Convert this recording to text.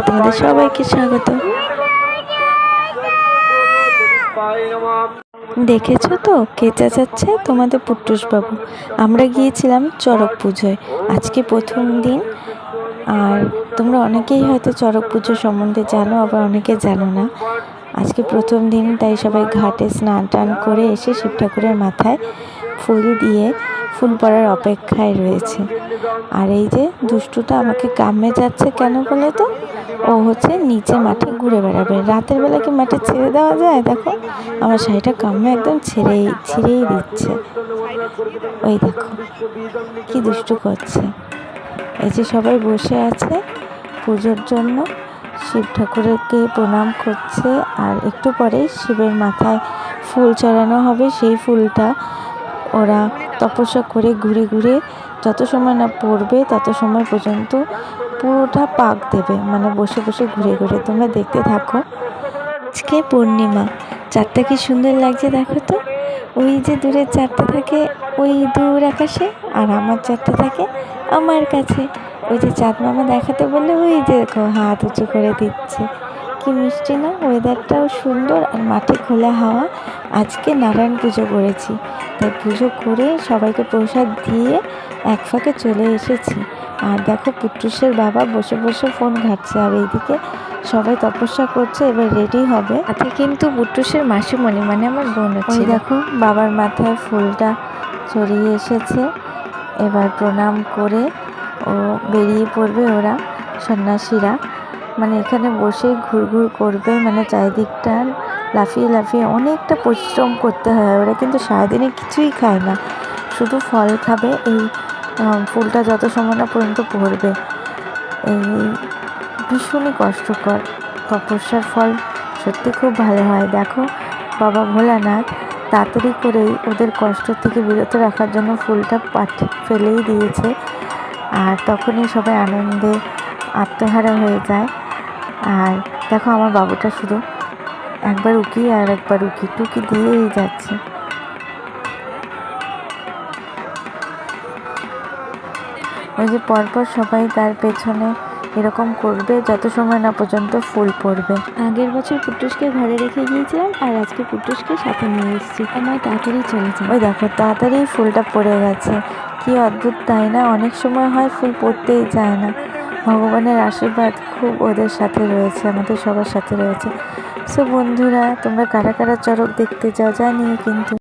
তোমাদের সবাইকে স্বাগত। দেখেছ তো, কে চেঁচাচ্ছে? তোমাদের পুট্টুস বাবু আমরা গিয়েছিলাম চড়ক পুজোয়। আজকে প্রথম দিন। আর তোমরা অনেকেই হয়তো চড়ক পুজো সম্বন্ধে জানো, আবার অনেকে জানো না। আজকে প্রথম দিন, তাই সবাই ঘাটে স্নান টান করে এসে শিব ঠাকুরের মাথায় ফুল দিয়ে ফুল পড়ার অপেক্ষায় রয়েছে। আর এই যে দুষ্টুটা আমাকে কামে যাচ্ছে কেন বলে তো? ও হচ্ছে নিচে মাঠে ঘুরে বেড়াবে। রাতের বেলা কি মাঠে ছেড়ে দেওয়া যায়? দেখো, আমার শাড়িটা কামে একদম ছেড়েই, ছিঁড়েই দিচ্ছে। ওই দেখো, কি দুষ্টু করছে। এই যে সবাই বসে আছে পুজোর জন্য। শিব ঠাকুরকে প্রণাম করছে। আর একটু পরেই শিবের মাথায় ফুল চড়ানো হবে। সেই ফুলটা ওরা তপস্যা করে ঘুরে ঘুরে যত সময় না পড়বে তত সময় পর্যন্ত পুরোটা পাক দেবে মানে বসে বসে ঘুরে ঘুরে। তোমরা দেখতে থাকো। আজকে পূর্ণিমা। চারটা কি সুন্দর লাগছে দেখো তো? ওই যে দূরে চারটা থাকে, ওই দূর আকাশে, আর আমার চারটা থাকে আমার কাছে। ওই যে চাঁদ মামা দেখাতে বললে, ওই যে হাত উঁচু করে দিচ্ছে। কি মিষ্টি না? ওয়েদারটাও সুন্দর, আর মাঠে খোলা হাওয়া। আজকে নারায়ণ পুজো করেছি। তাই পুজো করে সবাইকে প্রসাদ দিয়ে এক ফাঁকে চলে এসেছি। আর দেখো পুট্টুসের বাবা বসে বসে ফোন ঘাটছে আর এইদিকে সবাই তপস্যা করছে এবার রেডি হবে। তাতে কিন্তু পুট্টুসের মাসিমণি মানে আমার বোন ওই দেখো বাবার মাথায় ফুলটা চড়িয়ে এসেছে। এবার প্রণাম করে ও বেরিয়ে পড়বে ওরা সন্ন্যাসীরা। মানে এখানে বসে ঘুরঘুর করবে মানে চারিদিকটা লাফিয়ে লাফিয়ে অনেকটা পরিশ্রম করতে হয়। ওরা কিন্তু সারাদিনে কিছুই খায় না। শুধু ফল খাবে, এই ফুলটা যত সময় না পর্যন্ত পড়বে। এই ভীষণই কষ্টকর। তপস্যার ফল সত্যি খুব ভালো হয়। দেখো, বাবা ভোলানাথ তাড়াতাড়ি করেই ওদের কষ্ট থেকে বিরত রাখার জন্য ফুলটা পাঠ ফেলেই দিয়েছে। আর তখনই সবাই আনন্দে আত্মহারা হয়ে যায়। আর দেখো, আমার বাবুটা শুধু একবার উকি আর একবার উকি টুকি দিয়েই যাচ্ছে। ওই যে পরপর সবাই তার পেছনে এরকম করবে যত সময় না পর্যন্ত ফুল পড়বে। আগের বছর পুটুসকে ঘরে রেখে গিয়েছিলাম আর আজকে পুটুসকে সাথে নিয়ে এসেছি। আমার তাড়াতাড়ি চলে যায় ওই দেখো তাড়াতাড়ি ফুলটা পড়ে গেছে। কি অদ্ভুত তাই না? অনেক সময় হয় ফুল পড়তেই যায় না। ভগবানের আশীর্বাদ খুব ওদের সাথে রয়েছে আমাদের সবার সাথে রয়েছে। সো বন্ধুরা তোমরা কারা কারা চড়ক দেখতে যাও জানি কিন্তু